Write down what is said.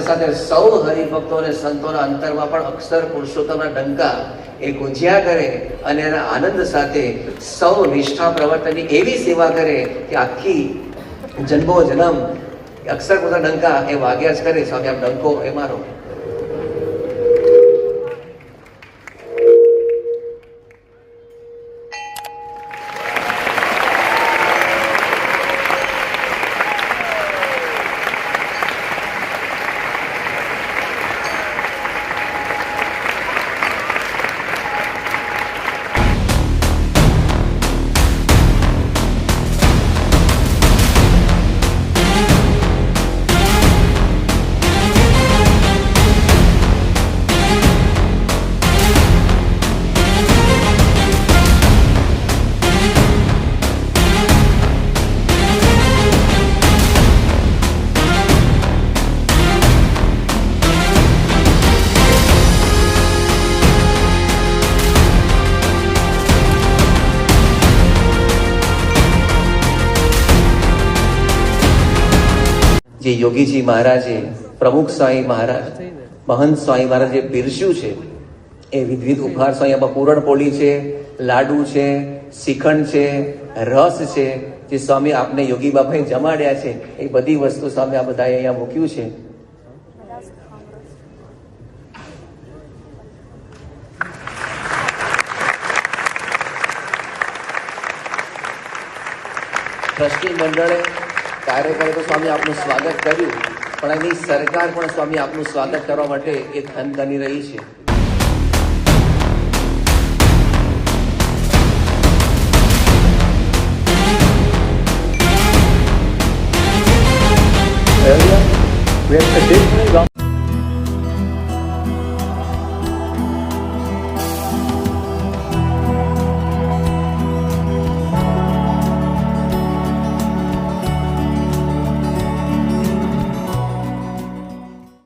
સાથે સૌ હરિભક્તો અને સંતોના અંતરમાં પણ અક્ષર પુરુષોત્તમના ડંકા એ ગુંજ્યા કરે અને એના આનંદ સાથે સૌ નિષ્ઠા પ્રવર્તનની એવી સેવા કરે કે આખી જન્મો જન્મ અક્ષર પુરુષના ડંકા એ વાગ્યા જ કરે. સ્વામી, આપ ડંકો, એ મારો. જે યોગીજી મહારાજે, પ્રમુખ સ્વામી મહારાજ, મહંત સ્વામી મહારાજે પીરસ્યું છે, એ વિવિધ ઉપહાર સ્વામી પૂરણપોળી છે, લાડુ છે શ્રીખંડ છે, રસ છે, જે સ્વામી આપને યોગી બાપાએ જમાડ્યા છે, એ બધી વસ્તુ સ્વામી આ બધાએ અહીંયા મૂક્યું છે. ટ્રસ્ટી મંડળે કાર્યકરે તો સ્વામી આપનું સ્વાગત કર્યું, પણ એની સરકાર પણ સ્વામી આપનું સ્વાગત કરવા માટે એ થનગની રહી છે. We dip